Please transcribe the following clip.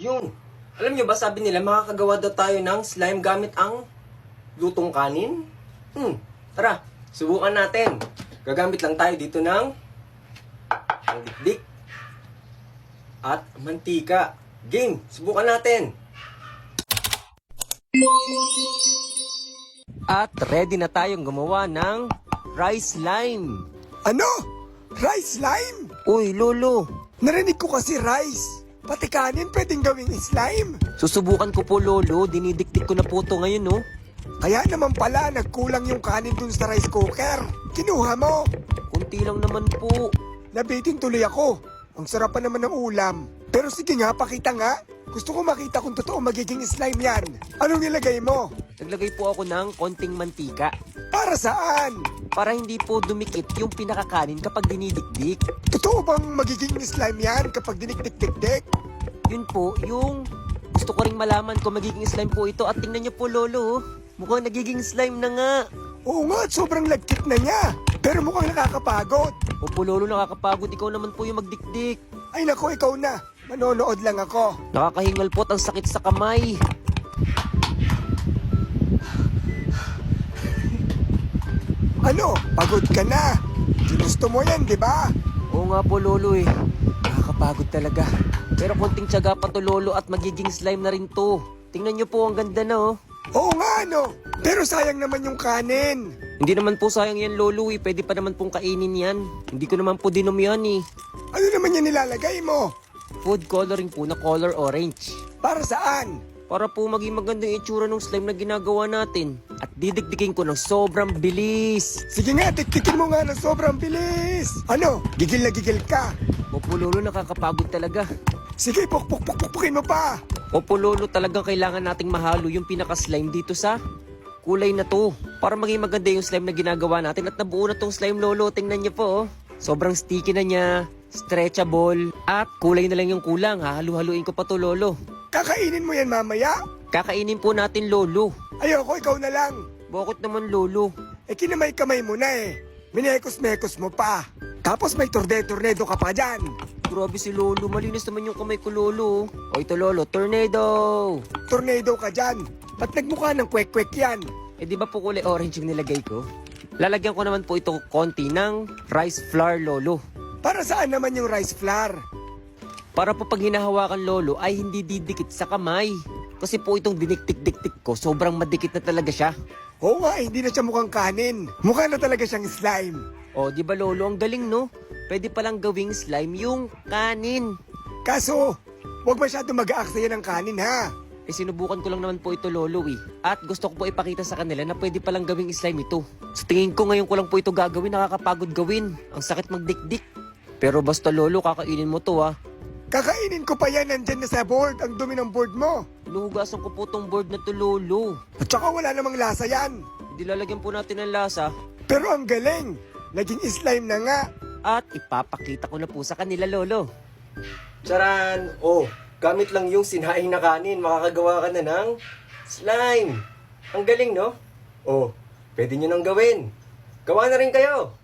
Yun. Alam nyo ba, sabi nila, makakagawa daw tayo ng slime gamit ang lutong kanin? Hmm, tara, subukan natin. Gagamit lang tayo dito ng ang dikdik at mantika. Game, subukan natin. At ready na tayong gumawa ng rice slime. Ano? Rice slime? Uy, Lolo, Narinig ko kasi rice. Pati kanin pwedeng gawing slime. susubukan ko po, Lolo. Dinidikdik ko na po to ngayon, no? Kaya naman pala nagkulang yung kanin dun sa rice cooker. Kinuha mo. Kunti lang naman po. Nabitin tuloy ako. Ang sarap pa naman ng ulam. Pero sige nga, pakita nga. Gusto ko makita kung totoo magiging slime yan. Anong nilagay mo? Naglagay po ako ng konting mantika Para saan? para hindi po dumikit yung pinakakanin kapag dinidikdik. Totoo bang magiging slime yan kapag dinikdik-dik-dik? Yun po, yung gusto ko ring malaman kung magiging slime po ito. At tingnan niyo po, Lolo. oh. Mukhang nagiging slime na nga. Oo nga, sobrang lagkit na niya. Pero mukhang nakakapagod. Opo, Lolo, nakakapagod. Ikaw naman po yung magdikdik. Ay nako, ikaw na. Manonood lang ako. Nakakahingal po at ang sakit sa kamay. Ano? Pagod ka na. Ginusto mo yan, di ba? Oo nga po, Lolo eh. Nakakapagod talaga. Pero konting tiyaga pa to, Lolo, at magiging slime na rin to. Tingnan niyo po, ang ganda na oh. Oo nga, ano? Pero sayang naman yung kanin. Hindi naman po sayang yan, Lolo eh. Pwede pa naman pong kainin yan. Hindi ko naman po dinom yan eh. Ano naman yan nilalagay mo? Food coloring po na color orange. Para saan? Para po maging magandang itsura ng slime na ginagawa natin. At didikdikin ko ng sobrang bilis. Sige nga, tiktikin mo nga ng sobrang bilis. Ano? Gigil na gigil ka. Opo, Lolo, nakakapagod talaga. Sige, pukpuk-pukpukin mo pa. Opo, Lolo, talagang kailangan nating mahalo yung pinaka-slime dito sa kulay na to. Para maging maganda yung slime na ginagawa natin. At nabuo na tong slime, Lolo. Tingnan niyo po, oh. Sobrang sticky na niya. Stretchable. At kulay na lang yung kulang. Hahalu-haluin ko pa to, Lolo. Kakainin mo yan mamaya. Kakainin po natin, Lolo. Ayoko, ikaw na lang. Bakit naman, Lolo? Eh, kinamay-kamay mo na eh. Minekos-mekos mo pa. Tapos may torde-tornado ka pa dyan. Grabe si Lolo. Malinis naman yung kamay ko, Lolo. O ito, Lolo. Tornado! Tornado ka dyan. Ba't nagmukha ng kwek-kwek yan? Eh, di ba po kulay orange yung nilagay ko? Lalagyan ko naman po ito konti ng rice flour, Lolo. Para saan naman yung rice flour? Para po pag hinahawakan, Lolo, ay hindi didikit sa kamay. Kasi po itong diniktik-diktik ko, sobrang madikit na talaga siya. Oo nga, eh, hindi na siya mukhang kanin. Mukha na talaga siyang slime. O, di ba, Lolo? Ang galing, no? Pwede palang gawing slime yung kanin. Kaso, huwag masyado mag-aaksaya ng kanin ha. Eh, sinubukan ko lang naman po ito, Lolo, eh. At gusto ko po ipakita sa kanila na pwede palang gawing slime ito. Sa tingin ko ngayon ko lang po ito gagawin, nakakapagod gawin. Ang sakit magdikdik. Pero basta, Lolo, kakainin mo to, ah. Kakainin ko pa yan nandyan na sa board, ang dumi ng board mo. Inuhugasan ko po tong board na to, Lolo. At saka wala namang lasa yan. Hindi lalagyan po natin ng lasa. Pero ang galing, naging slime na nga. At ipapakita ko na po sa kanila, Lolo. Charan! Oh, gamit lang yung sinaing na kanin, makakagawa ka na ng slime. Ang galing, no? Oh, pwede nyo nang gawin. Gawa na rin kayo.